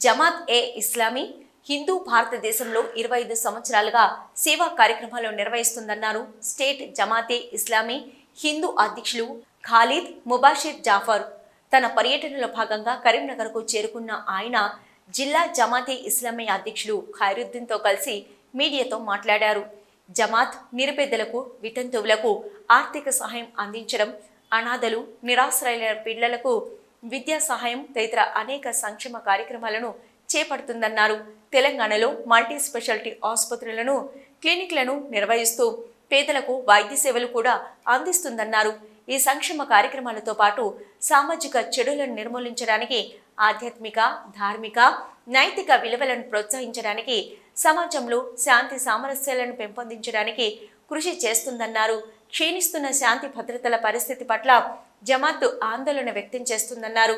జమాత్ ఏ ఇస్లామీ హిందూ భారతదేశంలో ఇరవై ఐదు సంవత్సరాలుగా సేవా కార్యక్రమాలు నిర్వహిస్తుందన్నారు స్టేట్ జమాతే ఇస్లామీ హిందూ అధ్యక్షులు ఖాలిద్ ముబాషిర్ జాఫర్. తన పర్యటనలో భాగంగా కరీంనగర్కు చేరుకున్న ఆయన జిల్లా జమాతే ఇస్లామీ అధ్యక్షులు ఖైరుద్దీన్తో కలిసి మీడియాతో మాట్లాడారు. జమాత్ నిరుపేదలకు వితంతువులకు ఆర్థిక సహాయం అందించడం అనాథలు నిరాశ్రయాల పిల్లలకు విద్యా సహాయం తదితర అనేక సంక్షేమ కార్యక్రమాలను చేపడుతుందన్నారు. తెలంగాణలో మల్టీ స్పెషాలిటీ ఆసుపత్రులను క్లినిక్లను నిర్వహిస్తూ పేదలకు వైద్య సేవలు కూడా అందిస్తుందన్నారు. ఈ సంక్షేమ కార్యక్రమాలతో పాటు సామాజిక చెడులను నిర్మూలించడానికి ఆధ్యాత్మిక ధార్మిక నైతిక విలువలను ప్రోత్సహించడానికి సమాజంలో శాంతి సామరస్యాలను పెంపొందించడానికి కృషి చేస్తుందన్నారు. క్షీణిస్తున్న శాంతి భద్రతల పరిస్థితి పట్ల జమాత్ ఆందోళన వ్యక్తం చేస్తుందన్నారు.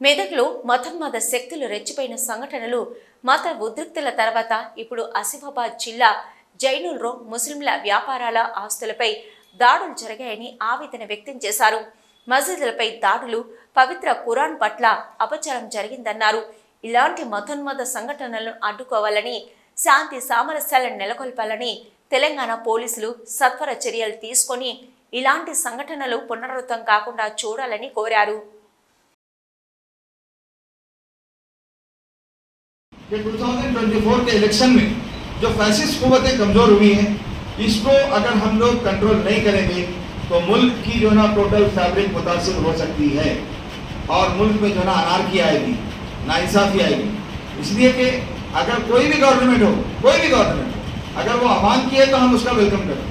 మెదక్లో మతోన్మాద శక్తులు రెచ్చిపోయిన సంఘటనలు మత ఉద్రిక్తుల తర్వాత ఇప్పుడు ఆసిఫాబాద్ జిల్లా జైనుల్లో ముస్లింల వ్యాపారాల ఆస్తులపై దాడులు జరిగాయని ఆవేదన వ్యక్తం చేశారు. మసీదులపై దాడులు పవిత్ర ఖురాన్ పట్ల అపచారం జరిగిందన్నారు. ఇలాంటి మతోన్మాద సంఘటనలను అడ్డుకోవాలని శాంతి సామరస్యాలను నెలకొల్పాలని తెలంగాణ పోలీసులు సత్వర చర్యలు తీసుకొని ఇలాంటి సంఘటనలు పునరావృతం కాకుండా చూడాలని కోరారు कि 2024 के इलेक्शन में जो फैसिस्ट कुवतें कमजोर हुई हैं इसको अगर हम लोग कंट्रोल नहीं करेंगे तो मुल्क की जो है ना टोटल फैब्रिक मुतासर हो सकती है और मुल्क में जो है ना अनारकी आएगी नाइंसाफी आएगी इसलिए कि अगर कोई भी गवर्नमेंट हो कोई भी गवर्नमेंट हो अगर वो आवाम की है तो हम उसका वेलकम करें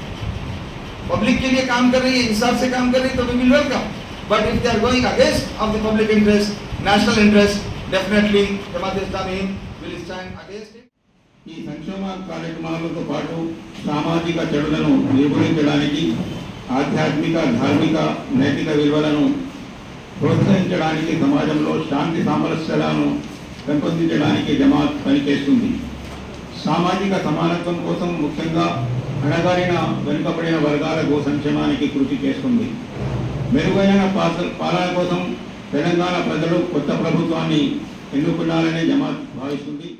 पब्लिक के लिए काम कर रही है इंसाफ से काम कर रही है तो we will welcome but if they are going against of the public interest national interest definitely Jamaat Islami will stand against it ఈ సంక్షేమ కార్యక్రమాలతో పాటు సామాజిక చెడులను నిర్మూలించడానికి ఆధ్యాత్మిక ధార్మిక నైతిక విలువలను ప్రోత్సహించడానికి సమాజంలో శాంతి సామరస్యాలను పెంపొందించడానికి జమాత్ పనిచేస్తుంది సామాజిక సమానత్వం కోసం ముఖ్యంగా అణగారిన వెనుకబడిన గో సంక్షేమానికి కృషి చేస్తుంది. మెరుగైన పాలన కోసం తెలంగాణ ప్రజలు కొత్త ప్రభుత్వాన్ని ఎన్నుకున్నారని జమాత్ భావిస్తుంది.